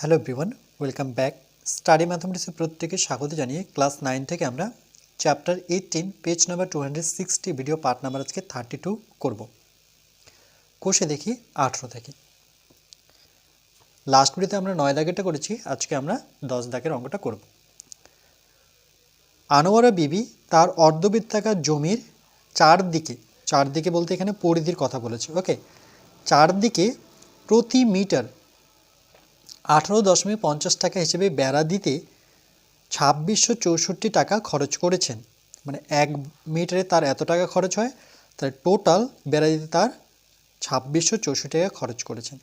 Hello everyone, welcome back. Study ম্যাথমেটিক্সের প্রত্যেকে স্বাগত জানিয়ে ক্লাস নাইন থেকে আমরা chapter eighteen, page number two hundred sixty video part number আজকে থার্টি টু করব। কোষে দেখি আঠেরো থেকে। লাস্ট ভিডিওতে আমরা নয় দাগেরটা করেছি, আজকে আমরা দশ দাগের অঙ্কটা করব। আনোয়ারা বিবি তার অর্ধবৃত্তাকার জমির চারদিকে চারদিকে বলতে এখানে পরিধির কথা বলেছে ওকে চারদিকে প্রতি মিটার আঠারো দশমিক পঞ্চাশ টাকা হিসেবে বেড়া দিতে ছাব্বিশশো চৌষট্টি টাকা খরচ করেছেন। মানে এক মিটারে তার এত টাকা খরচ হয় তার টোটাল বেড়া দিতে তার ছাব্বিশশো চৌষট্টি টাকা খরচ করেছেন।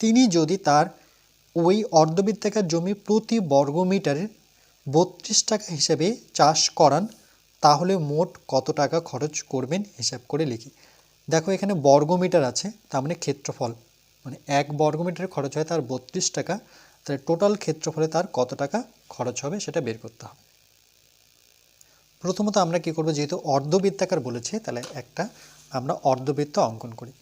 তিনি যদি তার ওই অর্ধবৃত্তাকার জমি প্রতি বর্গ মিটারে বত্রিশ টাকা হিসেবে চাষ করান, তাহলে মোট কত টাকা খরচ করবেন হিসাব করে লিখি। দেখো এখানে বর্গ মিটার আছে, তার মানে ক্ষেত্রফল। মানে এক বর্গ মিটারে খরচ হয় তার বত্রিশ টাকা, তাহলে টোটাল ক্ষেত্রফলে তার কত টাকা খরচ হবে সেটা বের করতে হবে। প্রথমত আমরা কি করব? যেহেতু অর্ধবৃত্তাকার বলেছে, তাহলে একটা আমরা অর্ধবৃত্ত অঙ্কন করি।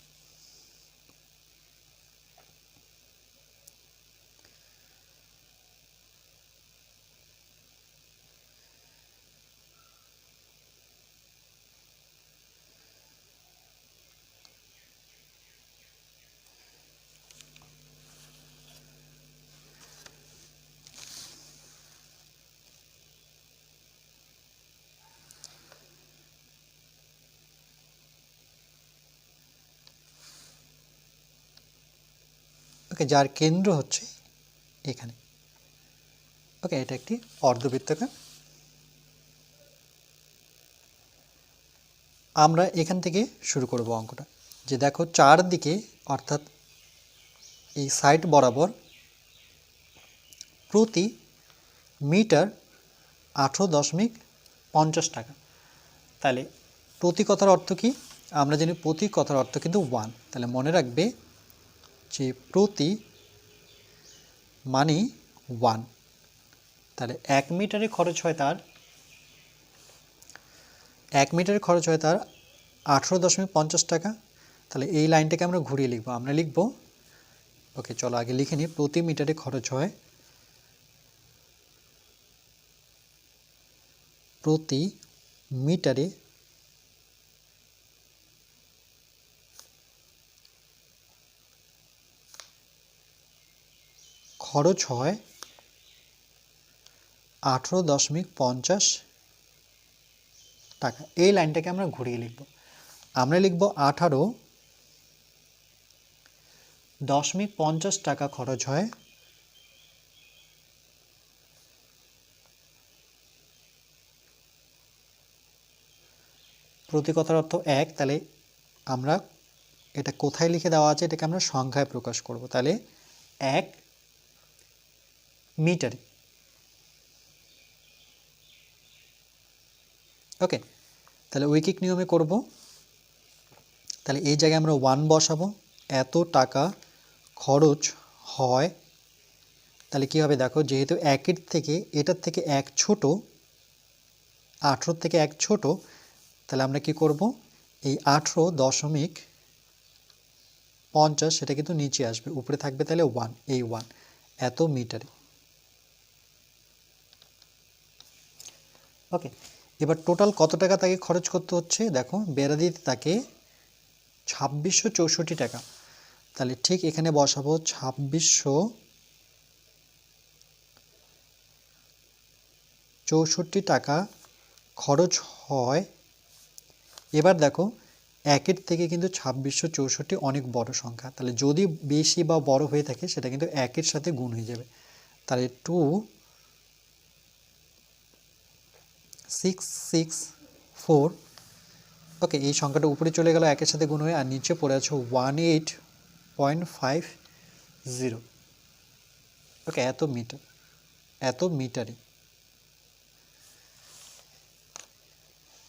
ওকে, যার কেন্দ্র হচ্ছে এখানে। ওকে, এটা একটি অর্ধবৃত্তাকার আমরা এখান থেকে শুরু করব অঙ্কটা। যে দেখো, চারদিকে, অর্থাৎ এই সাইড বরাবর প্রতি মিটার আঠেরো দশমিক পঞ্চাশ টাকা। তাহলে প্রতি কথার অর্থ কি? আমরা জানি প্রতি কথার অর্থ কিন্তু ওয়ান তাহলে মনে রাখবে যে প্রতি মানি ওয়ান। তাহলে এক মিটারে খরচ হয় তার, এক মিটারে খরচ হয় তার আঠেরো দশমিক পঞ্চাশ টাকা। তাহলে এই লাইনটাকে আমরা ঘুরিয়ে লিখব। আমরা লিখব, ওকে, চলো আগে লিখে নিই, প্রতি মিটারে খরচ হয় প্রতি মিটারে খরচ হয় আঠেরো দশমিক পঞ্চাশ টাকা। এই লাইনটাকে আমরা ঘুরিয়ে লিখব। আমরা লিখব আঠারো দশমিক পঞ্চাশ টাকা খরচ হয় প্রতি কথার অর্থ এক। তাহলে আমরা এটা কোথায় লিখে দেওয়া আছে এটাকে আমরা সংখ্যায় প্রকাশ করব। তাহলে এক মিটারে ওকে তাহলে ঐকিক নিয়মে করব। তাহলে এই জায়গায় আমরা ওয়ান বসাবো। এত টাকা খরচ হয়, তাহলে কী হবে দেখো, যেহেতু একের থেকে, এটার থেকে এক ছোট আঠেরো থেকে এক ছোট, তাহলে আমরা কি করব? এই আঠেরো দশমিক পঞ্চাশ, সেটা কিন্তু নিচে আসবে। উপরে থাকবে তাহলে ওয়ান এই ওয়ান এত মিটারে ওকে এবার টোটাল কত টাকা তাকে খরচ করতে হচ্ছে? দেখো বেড়া দিতে তাকে ছাব্বিশশো চৌষট্টি টাকা। তাহলে ঠিক এখানে বসাবো ছাব্বিশশো চৌষট্টি টাকা খরচ হয়। এবার দেখো, একের থেকে কিন্তু ছাব্বিশশো চৌষট্টি অনেক বড় সংখ্যা। তাহলে যদি বেশি বা বড় হয়ে থাকে, সেটা কিন্তু একের সাথে গুণ হয়ে যাবে। তাহলে two six six four okay এই সংখ্যাটা উপরে চলে গেল, একের সাথে গুণ হয়ে, আর নিচে পড়ে আছে one eight point five zero okay এত মিটার এত মিটারে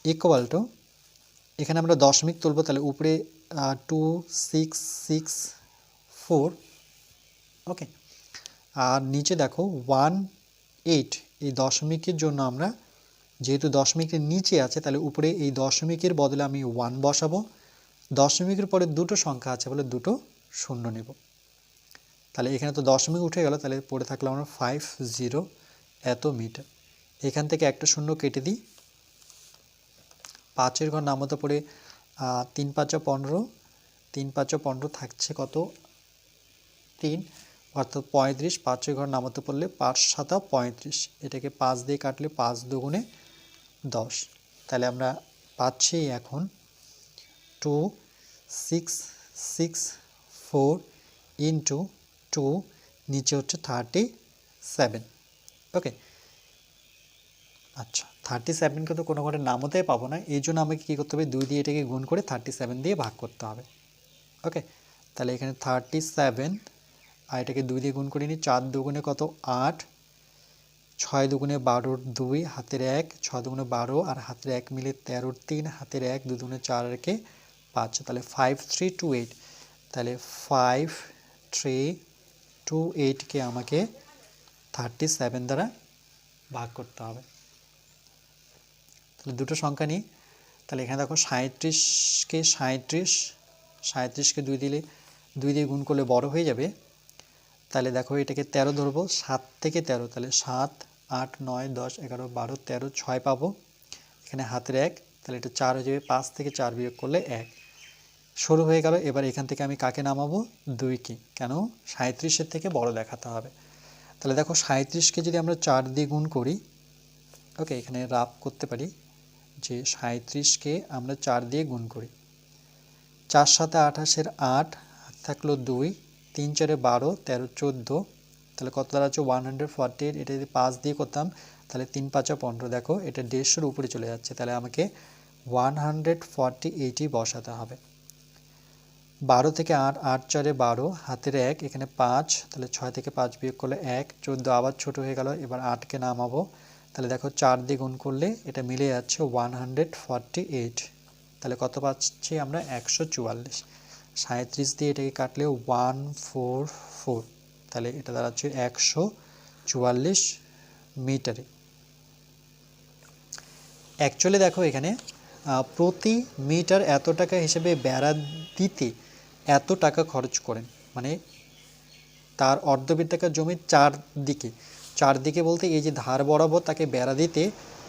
ইকুয়াল এখানে আমরা দশমিক তুলব, তাহলে উপরে two six six four okay আর নিচে দেখো ওয়ান এইট এই দশমিকের জন্য আমরা যেহেতু দশমিকের নিচে আছে, তাহলে উপরে এই দশমিকের বদলে আমি ওয়ান বসাবো। দশমিকের পরে দুটো সংখ্যা আছে বলে দুটো শূন্য নেব। তাহলে এখানে তো দশমিক উঠে গেল, তাহলে পড়ে থাকল আমরা ফাইভ জিরো এত মিটার। এখান থেকে একটা শূন্য কেটে দিই। পাঁচের ঘর নামতে পড়ে তিন পাঁচা পনেরো। তিন পাঁচা পনেরো থাকছে কত? তিন। অর্থাৎ পঁয়ত্রিশ। পাঁচের ঘর নামাতে পড়লে পাঁচ সাতা পঁয়ত্রিশ। এটাকে পাঁচ দিয়ে কাটলে পাঁচ দুগুণে দশ। তাহলে আমরা পাচ্ছি এখন two six six four into two, নিচে হচ্ছে থার্টি সেভেন। ওকে? আচ্ছা থার্টি সেভেনকে তো কোনো ঘরে নামতেই পাবো না, এই জন্য আমাকে কী করতে হবে, দুই দিয়ে এটাকে গুণ করে থার্টি সেভেন দিয়ে ভাগ করতে হবে। ওকে? তাহলে এখানে থার্টি সেভেন, আর এটাকে দুই দিয়ে গুণ করে নিই, চার দুগুণে কত? আট ছয় দুগুণে বারোর দুই, হাতের এক, ছয় দুগুণে বারো আর হাতের এক মিলে তেরোর তিন, হাতের এক দু দুগুণে চার একে পাঁচ। তাহলে ফাইভ থ্রি টু এইট তাহলে ফাইভ থ্রি টু এইটকে আমাকে থার্টি সেভেন দ্বারা ভাগ করতে হবে। তাহলে দুটো সংখ্যা নিই। তাহলে এখানে দেখো সাঁত্রিশকে সাঁত্রিশ সাঁত্রিশকে দুই দিলে দুই দিয়ে গুণ করলে বড় হয়ে যাবে। তাহলে দেখো এটাকে তেরো ধরবো, সাত থেকে তেরো, তাহলে সাত, আট, নয়, দশ, এগারো, বারো, তেরো, ছয় পাবো। এখানে হাতের এক, তাহলে এটা চার হয়ে যাবে, পাঁচ থেকে চার বিয়োগ করলে এক। শুরু হয়ে গেল, এবার এখান থেকে আমি কাকে নামাবো? দুইকে। কেন? সাঁত্রিশের থেকে বড় দেখাতে হবে। তাহলে দেখো সাঁত্রিশকে যদি আমরা চার দিয়ে গুণ করি, ওকে, এখানে রাফ করতে পারি যে সাঁত্রিশকে আমরা চার দিয়ে গুণ করি। চার সাথে আঠাশের আট থাকল দুই তিন চারে বারো, তেরো, চোদ্দ, তাহলে কত দাঁড়াচ্ছে ওয়ান হান্ড্রেড ফর্টি এইট এটা যদি পাঁচ দিয়ে করতাম, তাহলে তিন, পাঁচা পনেরো, দেখো, এটা দেড়শোর উপরে চলে যাচ্ছে, তাহলে আমাকে ওয়ান হান্ড্রেড ফর্টি এইটই বসাতে হবে। বারো থেকে আট আট চারে বারো, হাতের এক, এখানে পাঁচ, তাহলে ছয় থেকে পাঁচ বিয়োগ করলে এক, চোদ্দ আবার ছোট হয়ে গেল, এবার আটকে নামাবো, তাহলে দেখো চার দিয়ে গুণ করলে এটা মিলে যাচ্ছে ওয়ান হান্ড্রেড ফর্টি এইট তাহলে কত পাচ্ছি আমরা? একশো চুয়াল্লিশ। সাঁত্রিশ দিয়ে এটাকে কাটলে ওয়ান ফোর ফোর। তাহলে এটা দাঁড়াচ্ছে একশো চুয়াল্লিশ মিটারে। অ্যাকচুয়ালি দেখো এখানে প্রতি মিটার এত টাকা হিসেবে বেড়া দিতে এত টাকা খরচ করেন। মানে তার অর্ধবৃত্তাকার জমির চার দিকে চারদিকে বলতে এই যে ধার বরাবর তাকে বেড়া দিতে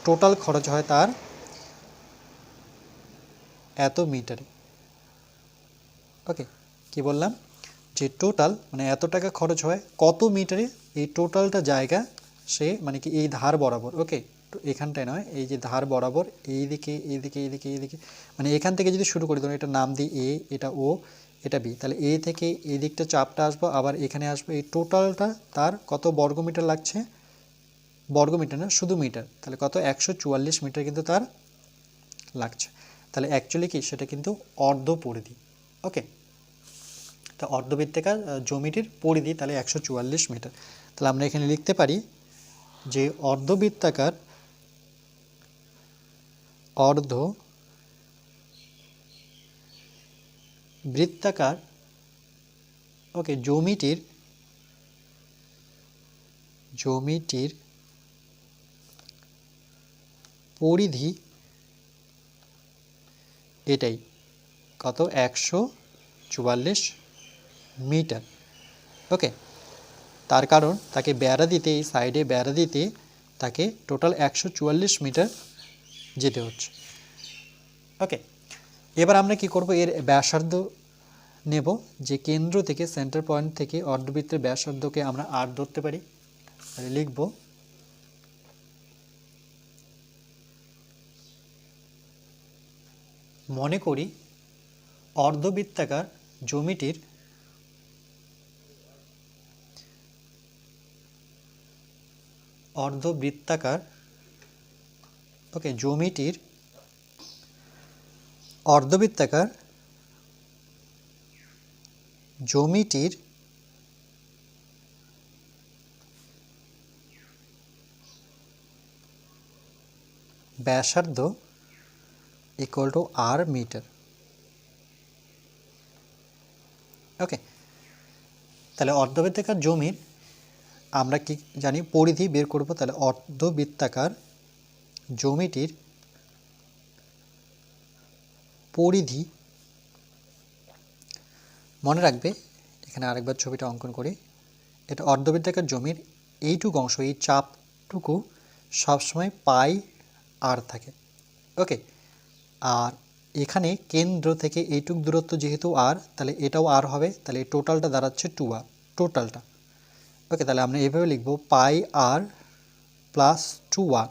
টোটাল খরচ হয় তার এত মিটারে। ওকে, কি বললাম? যে টোটাল মানে এত টাকা খরচ হয়, কত মিটারে এই টোটালটা জায়গা সে মানে কি এই ধার বরাবর, ওকে? তো এখানটায় নয়, এই যে ধার বরাবর এই দিকে এই দিকে এই দিকে এই দিকে মানে এখান থেকে যদি শুরু করি, ধরুন এটা নাম দিই এ এটা ও এটা বি তাহলে এ থেকে এই দিকটা চাপটা আসব, আবার এখানে আসব, এই টোটালটা তার কত বর্গ মিটার লাগছে? বর্গ মিটার না, শুধু মিটার তাহলে কত? একশো চুয়াল্লিশ মিটার কিন্তু তার লাগছে। তাহলে অ্যাকচুয়ালি কি? সেটা কিন্তু অর্ধ পরিধি ওকে? তা অর্ধবৃত্তাকার জমিটির পরিধি তাহলে একশো চুয়াল্লিশ মিটার। তাহলে আমরা এখানে লিখতে পারি যে অর্ধবৃত্তাকার অর্ধ বৃত্তাকার, ওকে, জমিটির জমিটির পরিধি এটাই। কত? একশো চুয়াল্লিশ মিটার ওকে তার কারণ তাকে বেড়া দিতে এই সাইডে বেড়া দিতে তাকে টোটাল একশো চুয়াল্লিশ মিটার যেতে হচ্ছে। ওকে এবার আমরা কি করব? এর ব্যাসার্ধ নেব, যে কেন্দ্র থেকে সেন্টার পয়েন্ট থেকে অর্ধবৃত্তের ব্যাসার্ধকে আমরা আর ধরতে পারি। তাহলে লিখব মনে করি অর্ধবৃত্তাকার জমিটির অর্ধবৃত্তাকার ওকে জমিটির অর্ধবৃত্তাকার জমিটির ব্যাসার্ধ equal to R metre okay তাহলে অর্ধবৃত্তাকার জমির আমরা কি জানি? পরিধি বের করব, তাহলে অর্ধবৃত্তাকার জমিটির পরিধি মনে রাখবে। এখানে আরেকবার ছবিটা অঙ্কন করি। এটা অর্ধবৃত্তাকার জমির এইটুকু অংশ, এই চাপটুকু সবসময় পাই আর থাকে। ওকে, আর এখানে কেন্দ্র থেকে এইটুক দূরত্ব যেহেতু আর, তাহলে এটাও আর হবে, তাহলে টোটালটা দাঁড়াচ্ছে টু আর, টোটালটা। ওকে তাহলে আমরা এইভাবে লিখব পাই আর প্লাস টু আর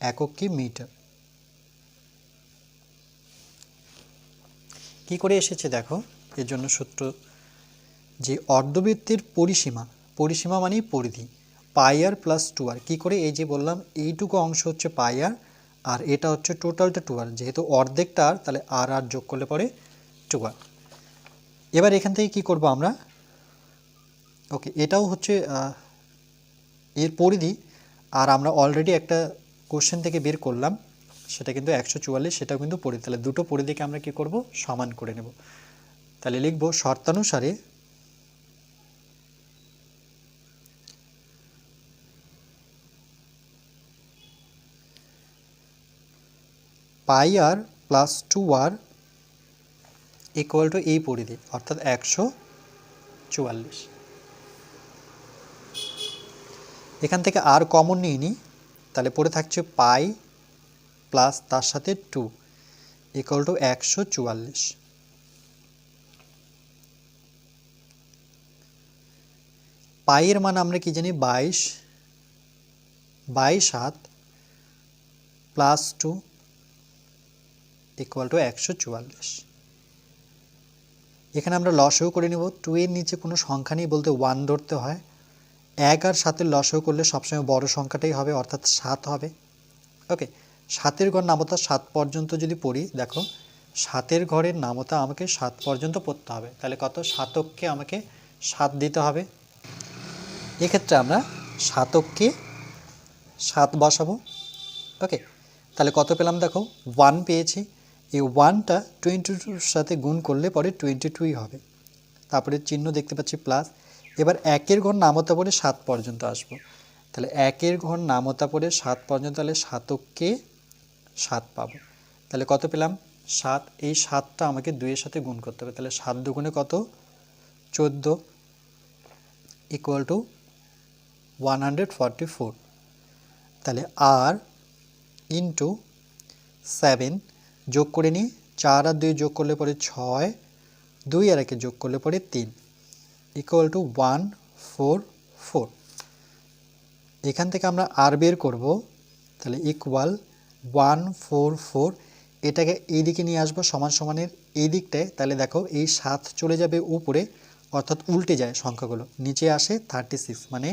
একক কি মিটার? কি করে এসেছে দেখো? এর জন্য সূত্র যে অর্ধবৃত্তের পরিসীমা পরিসীমা মানেই পরিধি, পাই আর প্লাস টু আর। কী করে? এই যে বললাম, এইটুকু অংশ হচ্ছে পাই আর আর এটা হচ্ছে টোটালটা টু আর। যেহেতু অর্ধেকটা আর, তাহলে আর আর যোগ করলে পরে টু আর। এবার এখান থেকে কি করব আমরা? ওকে এটাও হচ্ছে এর পরিধি। আর আমরা অলরেডি একটা কোশ্চেন থেকে বের করলাম, সেটা কিন্তু একশো চুয়াল্লিশ, সেটাও কিন্তু পরিধি। তাহলে দুটো পরিধিকে আমরা কি করব? সমান করে নেব। তাহলে লিখব, শর্তানুসারে pi R plus two R equal to এই পরিধি, অর্থাৎ একশো চুয়াল্লিশ। এখান থেকে আর কমন নিয়ে নিই তাহলে পড়ে থাকছে পাই প্লাস তার সাথে টু ইকুয়াল টু একশো চুয়াল্লিশ। পাইয়ের মান আমরা কি জানি? বাইশ। বাইশ had plus two equal to একশো চুয়াল্লিশ। এখানে আমরা লসও করে নেব। টু এর নিচে কোনো সংখ্যা নেই বলতে ওয়ান ধরতে হয়। এক আর সাতের লসও করলে সবসময় বড় সংখ্যাটাই হবে, অর্থাৎ সাত হবে। ওকে, সাতের ঘর নামতা সাত পর্যন্ত যদি পড়ি, দেখো, সাতের ঘরের নামতা আমাকে সাত পর্যন্ত পড়তে হবে। তাহলে কত? সাতককে আমাকে সাত দিতে হবে। এক্ষেত্রে আমরা সাতককে সাত বসাবো। ওকে, তাহলে কত পেলাম দেখো? ওয়ান পেয়েছি। এই ওয়ানটা টোয়েন্টি টুর সাথে গুণ করলে পরে টোয়েন্টি টুই হবে। তারপরে চিহ্ন দেখতে পাচ্ছি প্লাস। এবার একের ঘর নামতা পড়ে সাত পর্যন্ত আসব। তাহলে একের ঘর নামতা পড়ে সাত পর্যন্ত তাহলে সাতককে সাত পাবো। তাহলে কত পেলাম? সাত। এই সাতটা আমাকে দুইয়ের সাথে গুণ করতে হবে। তাহলে সাত দুগুণে কত? চোদ্দ equal to one hundred forty four তাহলে আর ইন্টু সেভেন যোগ করে নিই। চার আর দুই যোগ করলে পরে ছয়। দুই আর একে যোগ করলে পরে তিন। Equal to one four four এখান থেকে আমরা আর বের করব, তাহলে ইকুয়াল ওয়ান ফোর ফোর এটাকে এই দিকে নিয়ে আসব সমান সমানের এই দিকটায় তাহলে দেখো এই সাত চলে যাবে উপরে, অর্থাৎ উল্টে যায় সংখ্যাগুলো। নিচে আসে থার্টি সিক্স মানে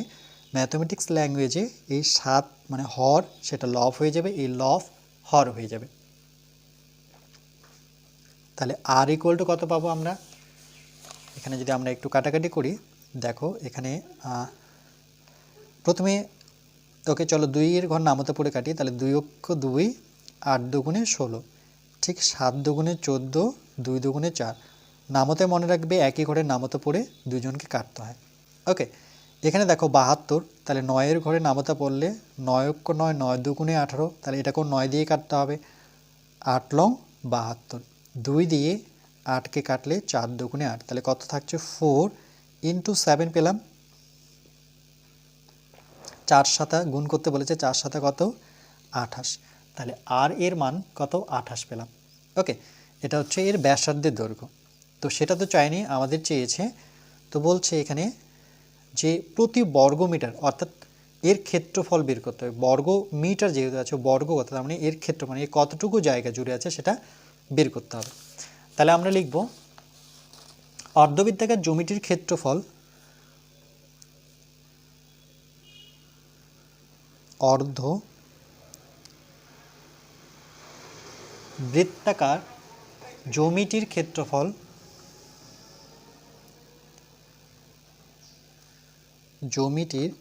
ম্যাথমেটিক্স ল্যাঙ্গুয়েজে এই সাত মানে হর, সেটা লফ হয়ে যাবে, এই লফ হর হয়ে যাবে। তাহলে আর ইকুয়াল টু কত পাবো আমরা? এখানে যদি আমরা একটু কাটাকাটি করি, দেখো এখানে প্রথমে ওকে চলো দুইয়ের ঘর নামতে পড়ে কাটি, তাহলে দুই অক্ষ দুই, আট দুগুণে ষোলো, ঠিক সাত দুগুণে চোদ্দ, দুই দুগুণে চার, নামতে মনে রাখবে একই ঘরে নামতে পড়ে দুজনকে কাটতে হয়। ওকে, এখানে দেখো বাহাত্তর, তাহলে নয়ের ঘরে নামতা পড়লে নয় অক্ষ নয় নয় দুগুণে আঠারো, তাহলে এটাকেও নয় দিয়ে কাটতে হবে। আট লং বাহাত্তর, দুই দিয়ে আটকে কাটলে চার দুগুণে আট। তাহলে কত থাকছে? ফোর ইন্টু সেভেন পেলাম। চার সাতা গুণ করতে বলেছে, চার সাতা কত? আঠাশ। তাহলে আর এর মান কত? আঠাশ পেলাম। ওকে, এটা হচ্ছে এর ব্যাসার্ধের দৈর্ঘ্য। তো সেটা তো চাইনি, আমাদের চেয়েছে। তো বলছে এখানে যে প্রতি বর্গ মিটার, অর্থাৎ এর ক্ষেত্রফল বের করতে হবে। বর্গ মিটার যেহেতু আছে, বর্গ কত? তার মানে এর ক্ষেত্র মানে কতটুকু জায়গা জুড়ে আছে সেটা বের করতে হবে। তাহলে আমরা লিখব অর্ধবৃত্তাকার জমিটির ক্ষেত্রফল অর্ধ বৃত্তাকার জমিটির ক্ষেত্রফল জমিটির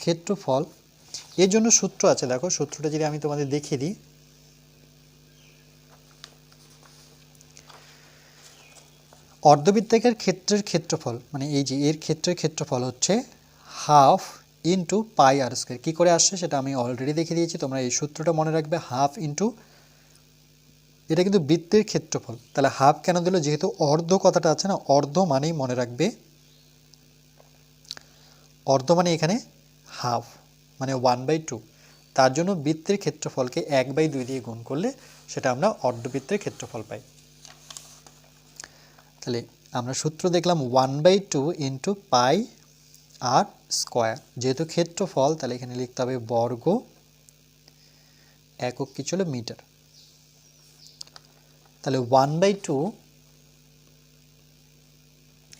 ক্ষেত্রফল এর জন্য সূত্র আছে, দেখো সূত্রটা যদি আমি তোমাদের দেখিয়ে দিই অর্ধবৃত্তাকার ক্ষেত্রের ক্ষেত্রফল মানে এই যে এর ক্ষেত্রের ক্ষেত্রফল হচ্ছে half into pi R square. কী করে আসছে সেটা আমি অলরেডি দেখিয়ে দিয়েছি, তোমরা এই সূত্রটা মনে রাখবে, হাফ ইন্টু, এটা কিন্তু বৃত্তের ক্ষেত্রফল। তাহলে হাফ কেন দিল? যেহেতু অর্ধ কথাটা আছে না, অর্ধ মানেই মনে রাখবে, অর্ধ মানে এখানে হাফ মানে ওয়ান বাই টু তার জন্য বৃত্তের ক্ষেত্রফলকে এক বাই দুই দিয়ে গুণ করলে সেটা আমরা অর্ধবৃত্তের ক্ষেত্রফল পাই। তাহলে আমরা সূত্র দেখলাম one by two into pi R square যেহেতু ক্ষেত্রফল, তাহলে এখানে লিখতে হবে বর্গ একক কি ছিল মিটার। তাহলে ওয়ান বাই টু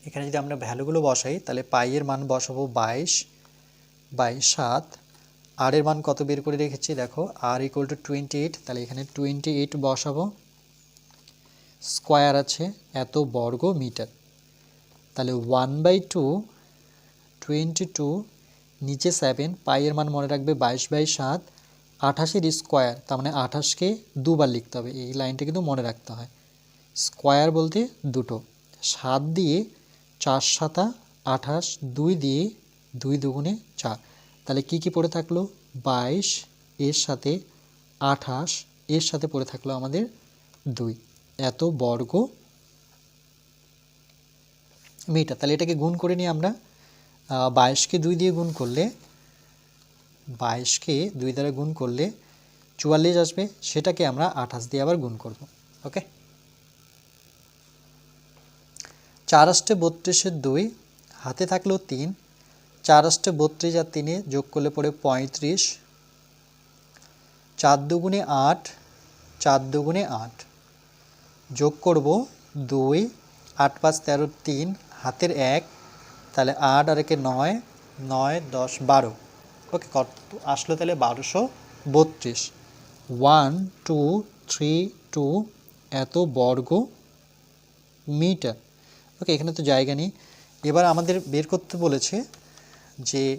এখানে যদি আমরা ভ্যালুগুলো বসাই, তাহলে পাইয়ের মান বসাবো বাইশ বাই সাত। আর এর মান কত বের করে রেখেছি? দেখো R equal to twenty eight তাহলে এখানে টোয়েন্টি এইট বসাবো। স্কোয়ার আছে, এত বর্গ মিটার। তাহলে one by two twenty two নিচে সেভেন পাইয়ের মান মনে রাখবে বাইশ বাই সাত, আঠাশের স্কোয়ার, তার মানে আঠাশকে দুবার লিখতে হবে, এই লাইনটা কিন্তু মনে রাখতে হয়। স্কোয়ার বলতে দুটো, সাত দিয়ে চার সাতা, আঠাশ, দুই দিয়ে দুই দুগুণে চার। তাহলে কি কি পড়ে থাকল? বাইশ, এর সাথে আঠাশ, এর সাথে পড়ে থাকল আমাদের দুই। এত বর্গ? মিটার তাহলে এটাকে গুণ করে নিই আমরা। বাইশকে দুই দিয়ে গুণ করলে, বাইশকে দুই দ্বারা গুণ করলে চুয়াল্লিশ আসবে, সেটাকে আমরা আঠাশ দিয়ে আবার গুণ করব, ওকে? চার আষ্টে বত্রিশের দুই, হাতে থাকলেও তিন। চার আষ্টে বত্রিশ আর তিনে যোগ করলে পড়ে পঁয়ত্রিশ। চার দুগুণে আট, চার দুগুণে আট। যোগ করব দুই, আট পাঁচ তেরো তিন, হাতের এক, তাহলে আট আর একে নয় নয়, দশ, বারো। ওকে, কত আসলো তাহলে বারোশো বত্রিশ। ওয়ান, টু, থ্রি, টু, এত বর্গ মিটার। ওকে, এখানে তো জায়গা নেই। এবার আমাদের বের করতে বলেছে যে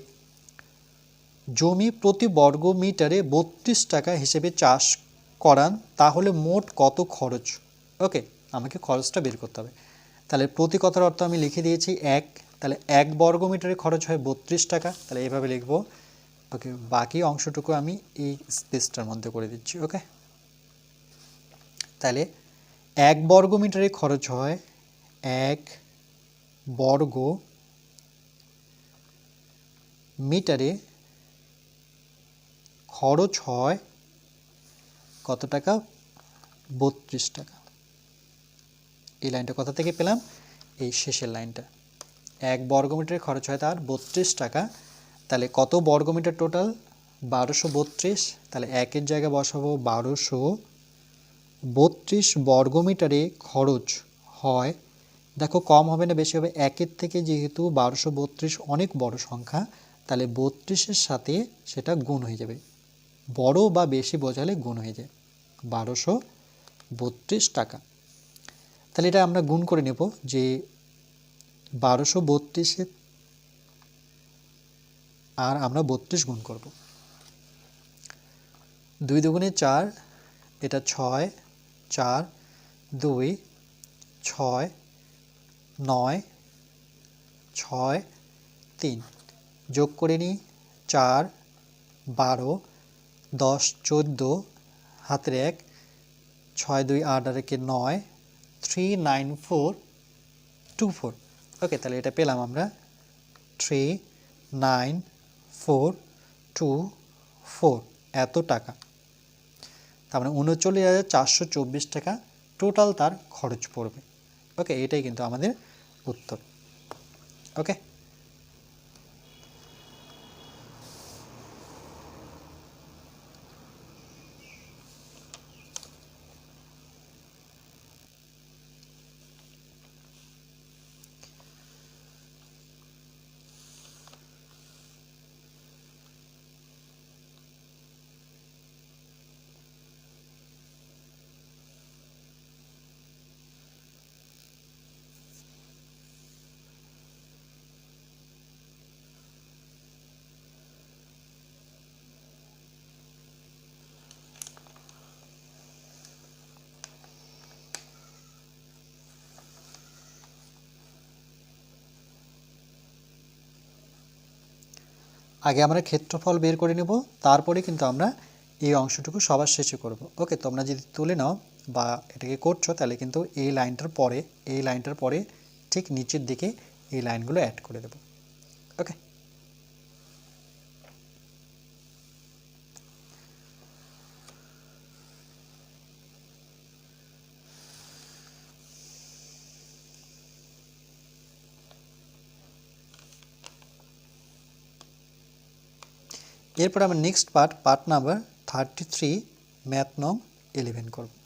জমি প্রতি বর্গ মিটারে বত্রিশ টাকা হিসেবে চাষ করান, তাহলে মোট কত খরচ? ওকে, আমাকে খরচটা বের করতে হবে। তাহলে প্রতি কথার অর্থ আমি লিখে দিয়েছি এক, তাহলে এক বর্গ মিটারে খরচ হয় বত্রিশ টাকা। তাহলে এইভাবে লিখব। ওকে, বাকি অংশটুকু আমি এই স্পেসটার মধ্যে করে দিচ্ছি, ওকে? তাহলে এক বর্গ মিটারে খরচ হয় এক বর্গ মিটারে খরচ হয় কত টাকা? বত্রিশ টাকা। এই লাইনটা কোথা থেকে পেলাম? এই শেষের লাইনটা। এক বর্গমিটারে খরচ হয় তার বত্রিশ টাকা। তাহলে কত বর্গমিটার টোটাল? বারোশো বত্রিশ। তাহলে একের জায়গায় বসাবো বারোশো বত্রিশ বর্গমিটারে খরচ হয়। দেখো, কম হবে না, বেশি হবে। একের থেকে যেহেতু বারোশো বত্রিশ অনেক বড় সংখ্যা, তাহলে বত্রিশের সাথে সেটা গুণ হয়ে যাবে। বড় বা বেশি বোঝালে গুণ হয়ে যায়। বারোশো বত্রিশ টাকা। তাহলে এটা আমরা গুণ করে নেব যে বারোশো বত্রিশে আর আমরা বত্রিশ গুণ করব। দুই দুগুণে চার, এটা ছয়, চার, দুই, ছয়, নয়, ছয়, তিন। যোগ করে নিই, চার, বারো, দশ, চোদ্দ, হাতের এক, ছয়, দুই, আট আর একে নয় three nine four two four okay তাহলে এটা পেলাম আমরা। Three nine four two four এত টাকা। তার মানে উনচল্লিশ হাজার চারশো চব্বিশ টাকা টোটাল তার খরচ পড়বে। ওকে এটাই কিন্তু আমাদের উত্তর। ওকে আগে আমরা ক্ষেত্রফল বের করে নেব, তারপরে কিন্তু আমরা এই অংশটুকু সবার শেষে করব। ওকে, তোমরা যদি তুলে নাও বা এটাকে করছ, তাহলে কিন্তু এই লাইনটার পরে, এই লাইনটার পরে ঠিক নিচের দিকে এই লাইনগুলো অ্যাড করে দেব। ওকে? এরপর আমরা next part part number thirty three math নং ইলেভেন করব।